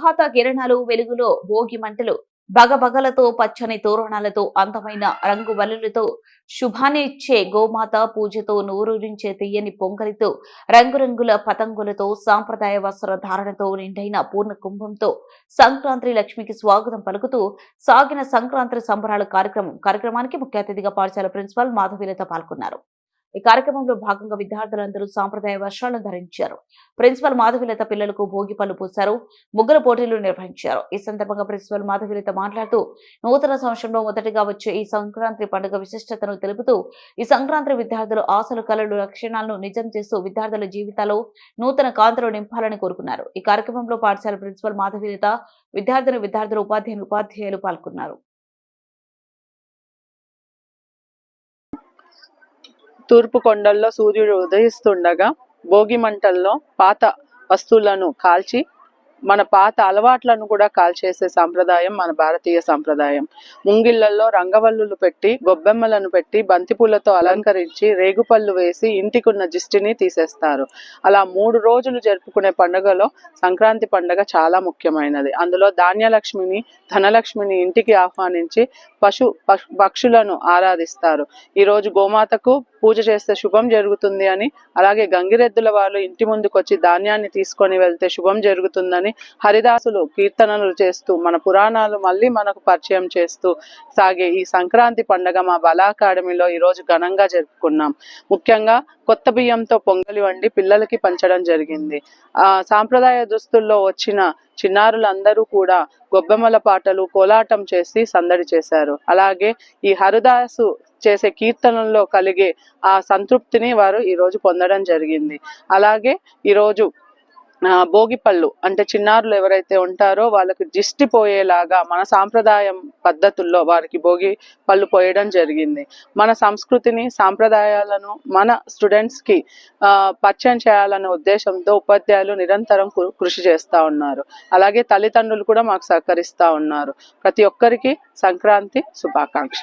ప్రభాత కిరణాలు వెలుగులో భోగి మంటలు బగబగలతో పచ్చని తోరణాలతో అందమైన రంగు వల్లులతో శుభాన్ని ఇచ్చే గోమాత పూజతో నూరూరించే తీయని పొంగలితో రంగురంగుల పతంగులతో సాంప్రదాయ వస్త్ర ధారణతో నిండైన పూర్ణ కుంభంతో సంక్రాంతి లక్ష్మికి స్వాగతం పలుకుతూ సాగిన సంక్రాంతి సంబరాల కార్యక్రమం కార్యక్రమానికి ముఖ్య అతిథిగా పాఠశాల ప్రిన్సిపాల్ మాధవీలత పాల్గొన్నారు. ఈ కార్యక్రమంలో భాగంగా విద్యార్థులందరూ సాంప్రదాయ వర్షాలను ధరించారు. ప్రిన్సిపల్ మాధవిలత పిల్లలకు భోగి పళ్ళు పూశారు. ముగ్గురు పోటీలు నిర్వహించారు. ఈ సందర్భంగా ప్రిన్సిపల్ మాధవిలత మాట్లాడుతూ నూతన సంవత్సరంలో మొదటిగా వచ్చే ఈ సంక్రాంతి పండుగ విశిష్టతను తెలుపుతూ ఈ సంక్రాంతి విద్యార్థులు ఆశలు కళలు లక్షణాలను నిజం చేస్తూ విద్యార్థుల జీవితాల్లో నూతన కాంతులు నింపాలని కోరుకున్నారు. ఈ కార్యక్రమంలో పాఠశాల ప్రిన్సిపల్ మాధవిలత విద్యార్థులు విద్యార్థులు ఉపాధ్యాయులు ఉపాధ్యాయులు పాల్గొన్నారు. తూర్పు కొండల్లో సూర్యుడు ఉదయిస్తుండగా భోగి మంటల్లో పాత వస్తువులను కాల్చి మన పాత అలవాట్లను కూడా కాల్చేసే సాంప్రదాయం మన భారతీయ సాంప్రదాయం. ముంగిళ్ళలో రంగవల్లులు పెట్టి గొబ్బెమ్మలను పెట్టి బంతిపూలతో అలంకరించి రేగుపళ్ళు వేసి ఇంటికున్న దిష్టిని తీసేస్తారు. అలా మూడు రోజులు జరుపుకునే పండుగలో సంక్రాంతి పండుగ చాలా ముఖ్యమైనది. అందులో ధాన్యలక్ష్మిని ధనలక్ష్మిని ఇంటికి ఆహ్వానించి పశు పక్షులను ఆరాధిస్తారు. ఈరోజు గోమాతకు పూజ చేస్తే శుభం జరుగుతుంది అని అలాగే గంగిరెద్దుల వాళ్ళు ఇంటి ముందుకు వచ్చి ధాన్యాన్ని తీసుకొని వెళ్తే శుభం జరుగుతుందని హరిదాసులు కీర్తనలు చేస్తూ మన పురాణాలు మళ్ళీ మనకు పరిచయం చేస్తూ సాగే ఈ సంక్రాంతి పండగ మా బల అకాడమీలో ఈ రోజు ఘనంగా జరుపుకున్నాం. ముఖ్యంగా కొత్త బియ్యంతో పొంగలి వండి పిల్లలకి పంచడం జరిగింది. ఆ సాంప్రదాయ దుస్తుల్లో వచ్చిన చిన్నారులందరూ కూడా గొబ్బెమ్మల పాటలు కోలాటం చేసి సందడి చేశారు. అలాగే ఈ హరిదాసు చేసే కీర్తనల్లో కలిగే ఆ సంతృప్తిని వారు ఈ రోజు పొందడం జరిగింది. అలాగే ఈరోజు భోగిపళ్ళు అంటే చిన్నారులు ఎవరైతే ఉంటారో వాళ్ళకి దిష్టి పోయేలాగా మన సాంప్రదాయం పద్ధతుల్లో వారికి భోగి పళ్ళు పోయడం జరిగింది. మన సంస్కృతిని సాంప్రదాయాలను మన స్టూడెంట్స్కి పరిచయం చేయాలనే ఉద్దేశంతో ఉపాధ్యాయులు నిరంతరం కృ- కృషి చేస్తా ఉన్నారు. అలాగే తల్లిదండ్రులు కూడా మాకు సహకరిస్తూ ఉన్నారు. ప్రతి ఒక్కరికి సంక్రాంతి శుభాకాంక్ష